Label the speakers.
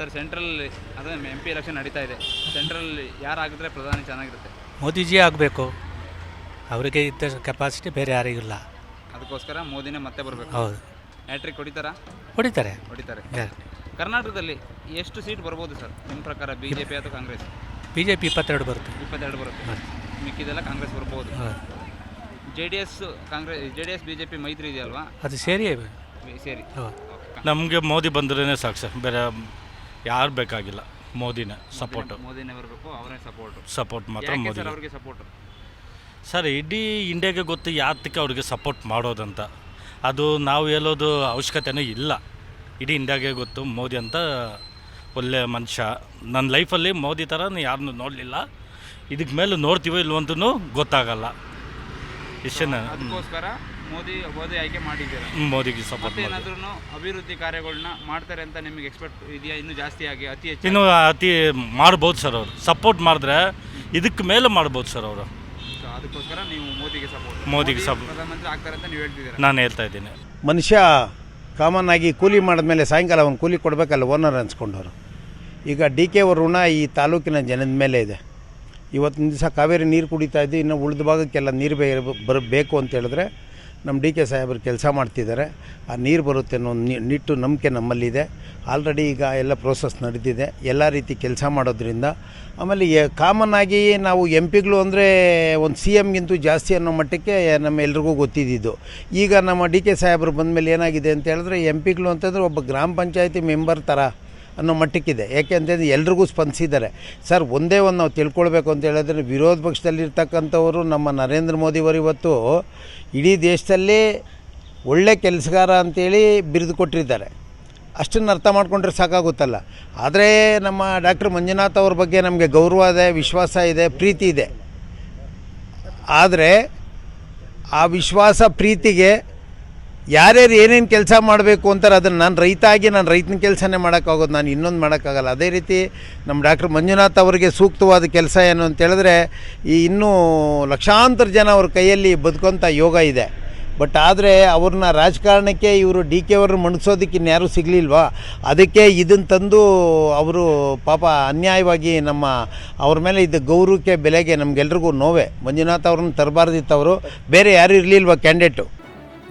Speaker 1: Sir central ಅದೇ M P election ನಡೀತಾ ಇದೆ. ಸೆಂಟ್ರಲ್ ಯಾರಾಗಿದ್ರೆ ಪ್ರಧಾನಿ ಚೆನ್ನಾಗಿರುತ್ತೆ.
Speaker 2: ಮೋದಿಜಿ ಆಗಬೇಕು. ಅವರಿಗೆ ಇದ್ದ ಕೆಪಾಸಿಟಿ ಬೇರೆ ಯಾರಿಗಿಲ್ಲ
Speaker 1: ಅದಕ್ಕೋಸ್ಕರ ಮೋದಿನೇ ಮತ್ತೆ ಬರಬೇಕು.
Speaker 2: ಹೌದು.
Speaker 1: ಮ್ಯಾಟ್ರಿಕ್ ಹೊಡಿತಾರಾ?
Speaker 2: ಹೊಡಿತಾರೆ.
Speaker 1: ಹೊಡಿತಾರೆ. ಕರ್ನಾಟಕದಲ್ಲಿ ಎಷ್ಟು ಸೀಟ್ ಬರ್ಬೋದು ಸರ್? ನಿಮ್ಮ ಪ್ರಕಾರ ಬಿ ಜೆ ಪಿ ಅಥವಾ ಕಾಂಗ್ರೆಸ್?
Speaker 2: ಬಿ ಜೆ ಪಿ ಇಪ್ಪತ್ತೆರಡು ಬರುತ್ತೆ.
Speaker 1: ಇಪ್ಪತ್ತೆರಡು ಬರುತ್ತೆ.
Speaker 2: ಹೌದು.
Speaker 1: ಮಿಕ್ಕಿದೆಲ್ಲ ಕಾಂಗ್ರೆಸ್ ಬರ್ಬೋದು.
Speaker 2: ಹೌದು.
Speaker 1: J D S Congress J D S B J P ಮೈತ್ರಿ ಇದೆಯಲ್ವಾ?
Speaker 2: ಅದು ಸೇರಿ.
Speaker 1: ಸೇರಿ
Speaker 2: ಹೌದು
Speaker 3: ನಮಗೆ ಮೋದಿ ಬಂದ್ರೇ ಸಾಕು ಸರ್. ಬೇರೆ ಯಾರು ಬೇಕಾಗಿಲ್ಲ. ಮೋದಿನ ಸಪೋರ್ಟು
Speaker 1: ಮೋದಿನೇ ಬರಬೇಕು ಅವರೇ ಸಪೋರ್ಟು
Speaker 3: ಸಪೋರ್ಟ್ ಮಾತ್ರ ಮೋದಿ
Speaker 1: ಸರ್ ಅವ್ರಿಗೆ ಸಪೋರ್ಟ್
Speaker 3: ಸರ್ ಇಡೀ ಇಂಡಿಯಾಗೆ ಗೊತ್ತು ಯಾತಕ್ಕೆ ಅವ್ರಿಗೆ ಸಪೋರ್ಟ್ ಮಾಡೋದಂತ. ಅದು ನಾವು ಹೇಳೋದು ಅವಶ್ಯಕತೆನೂ ಇಲ್ಲ. ಇಡೀ ಇಂಡಿಯಾಗೆ ಗೊತ್ತು ಮೋದಿ ಅಂತ ಒಳ್ಳೆ ಮನುಷ್ಯ. ನನ್ನ ಲೈಫಲ್ಲಿ ಮೋದಿ ಥರ ಯಾರನ್ನೂ ನೋಡಲಿಲ್ಲ. ಇದಕ್ಕೆ ಮೇಲೆ ನೋಡ್ತೀವೋ ಇಲ್ವಂತೂ ಗೊತ್ತಾಗಲ್ಲ. ಇಷ್ಟೇ
Speaker 1: ಅದಕ್ಕೋಸ್ಕರ ಮೋದಿ ಮೋದಿ ಆಯ್ಕೆ ಮಾಡಿದ್ದೀರಾ?
Speaker 3: ಮೋದಿಗೆ ಸಪೋರ್ಟ್
Speaker 1: ಮತ್ತೆ
Speaker 3: ಮಾಡಿ
Speaker 1: ಏನಾದ್ರೂ ಅಭಿವೃದ್ಧಿ ಕಾರ್ಯಗಳನ್ನ ಮಾಡ್ತಾರೆ ಅಂತ ನಿಮಗೆ ಎಕ್ಸ್ಪೆಕ್ಟ್ ಇದೆಯಾ ಇನ್ನೂ ಜಾಸ್ತಿ ಆಗಿ ಅತಿ ಹೆಚ್ಚು
Speaker 3: ಇನ್ನು ಅತಿ ಮಾಡ್ಬೋದು ಸರ್ ಅವರು. ಸಪೋರ್ಟ್ ಮಾಡಿದ್ರೆ ಇದಕ್ಕೆ ಮೇಲೆ ಮಾಡ್ಬೋದು ಸರ್ ಅವರು.
Speaker 1: So, ಅದಕ್ಕೋಸ್ಕರ ನೀವು ಮೋದಿಗೆ ಸಪೋರ್ಟ್
Speaker 3: ಮೋದಿಗೆ ಸಪೋರ್ಟ್
Speaker 1: ಪ್ರಧಾನಮಂತ್ರಿ ಆಗ್ತಾರೆ ಅಂತ ನೀವು ಹೇಳ್ತಿದ್ದೀರಾ?
Speaker 3: ನಾನು ಹೇಳ್ತಾ ಇದ್ದೀನಿ.
Speaker 4: ಮನುಷ್ಯ ಕಾಮನ್ ಆಗಿ ಕೂಲಿ ಮಾಡಿದ್ಮೇಲೆ ಸಾಯಂಕಾಲ ಅವನು ಕೂಲಿ ಕೊಡಬೇಕಲ್ಲ ಓನರ್ ಅನ್ಸ್ಕೊಂಡವರು. ಈಗ ಡಿ ಕೆ ಅವ್ರ ಋಣ ಈ ತಾಲೂಕಿನ ಜನದ ಮೇಲೆ ಇದೆ. ಇವತ್ತಿನ ದಿವಸ ಕಾವೇರಿ ನೀರು ಕುಡಿತಾ ಇದ್ದು ಇನ್ನು ಉಳಿದ ಭಾಗಕ್ಕೆಲ್ಲ ನೀರು ಬೇ ಬರಬೇಕು ಅಂತ ಹೇಳಿದ್ರೆ ನಮ್ಮ ಡಿ ಕೆ ಸಾಹೇಬರು ಕೆಲಸ ಮಾಡ್ತಿದ್ದಾರೆ. ಆ ನೀರು ಬರುತ್ತೆ ಅನ್ನೋ ನಿಟ್ಟು ನಂಬಿಕೆ ನಮ್ಮಲ್ಲಿದೆ. ಆಲ್ರೆಡಿ ಈಗ ಎಲ್ಲ ಪ್ರೋಸೆಸ್ ನಡೆದಿದೆ. ಎಲ್ಲ ರೀತಿ ಕೆಲಸ ಮಾಡೋದ್ರಿಂದ. ಆಮೇಲೆ ಕಾಮನ್ ಆಗಿ ನಾವು ಎಂ ಪಿಗಳು ಅಂದರೆ ಒಂದು ಸಿ ಎಮ್ಗಿಂತೂ ಜಾಸ್ತಿ ಅನ್ನೋ ಮಟ್ಟಕ್ಕೆ ನಮ್ಮ ಎಲ್ರಿಗೂ ಗೊತ್ತಿದ್ದಿದ್ದು. ಈಗ ನಮ್ಮ ಡಿ ಕೆ ಸಾಹೇಬರು ಬಂದಮೇಲೆ ಏನಾಗಿದೆ ಅಂತ ಹೇಳಿದ್ರೆ ಎಂ ಪಿಗಳು ಅಂತಂದರೆ ಒಬ್ಬ ಗ್ರಾಮ ಪಂಚಾಯತಿ ಮೆಂಬರ್ ಥರ ಅನ್ನೋ ಮಟ್ಟಕ್ಕಿದೆ. ಯಾಕೆ ಅಂತಂದ್ರೆ ಎಲ್ರಿಗೂ ಸ್ಪಂದಿಸಿದ್ದಾರೆ. ಸರ್, ಒಂದೇ ಒಂದು ನಾವು ತಿಳ್ಕೊಳ್ಬೇಕು ಅಂತ ಹೇಳಿದ್ರೆ ವಿರೋಧ ಪಕ್ಷದಲ್ಲಿರ್ತಕ್ಕಂಥವರು ನಮ್ಮ ನರೇಂದ್ರ ಮೋದಿಯವರು ಇವತ್ತು ಇಡೀ ದೇಶದಲ್ಲಿ ಒಳ್ಳೆ ಕೆಲಸಗಾರ ಅಂತೇಳಿ ಬಿರಿದು ಕೊಟ್ಟಿದ್ದಾರೆ. ಅಷ್ಟನ್ನು ಅರ್ಥ ಮಾಡ್ಕೊಂಡ್ರೆ ಸಾಕಾಗುತ್ತಲ್ಲ. ಆದರೆ ನಮ್ಮ ಡಾಕ್ಟರ್ ಮಂಜುನಾಥ್ ಅವ್ರ ಬಗ್ಗೆ ನಮಗೆ ಗೌರವ ಇದೆ, ವಿಶ್ವಾಸ ಇದೆ, ಪ್ರೀತಿ ಇದೆ. ಆದರೆ ಆ ವಿಶ್ವಾಸ, ಪ್ರೀತಿಗೆ ಯಾರ್ಯಾರು ಏನೇನು ಕೆಲಸ ಮಾಡಬೇಕು ಅಂತಾರೆ ಅದನ್ನು ನಾನು ರೈತ ಆಗಿ ನಾನು ರೈತನ ಕೆಲಸನೇ ಮಾಡೋಕ್ಕಾಗೋದು, ನಾನು ಇನ್ನೊಂದು ಮಾಡೋಕ್ಕಾಗಲ್ಲ. ಅದೇ ರೀತಿ ನಮ್ಮ ಡಾಕ್ಟರ್ ಮಂಜುನಾಥ್ ಅವರಿಗೆ ಸೂಕ್ತವಾದ ಕೆಲಸ ಏನು ಅಂತ ಹೇಳಿದ್ರೆ, ಈ ಇನ್ನೂ ಲಕ್ಷಾಂತರ ಜನ ಅವ್ರ ಕೈಯಲ್ಲಿ ಬದುಕೋಂಥ ಯೋಗ ಇದೆ. ಬಟ್ ಆದರೆ ಅವ್ರನ್ನ ರಾಜಕಾರಣಕ್ಕೆ ಇವರು ಡಿ ಕೆ ಅವ್ರನ್ನ ಮಣಿಸೋದಕ್ಕೆ ಇನ್ಯಾರೂ ಸಿಗಲಿಲ್ವಾ? ಅದಕ್ಕೆ ಇದನ್ನು ತಂದು ಅವರು ಪಾಪ ಅನ್ಯಾಯವಾಗಿ ನಮ್ಮ ಅವ್ರ ಮೇಲೆ ಇದ್ದ ಗೌರವಕ್ಕೆ ಬೆಲೆಗೆ ನಮಗೆಲ್ರಿಗೂ ನೋವೇ. ಮಂಜುನಾಥ್ ಅವ್ರನ್ನ ತರಬಾರ್ದಿತ್ತು ಅವರು ಬೇರೆ ಯಾರು ಇರಲಿಲ್ವ ಕ್ಯಾಂಡಿಡೇಟು?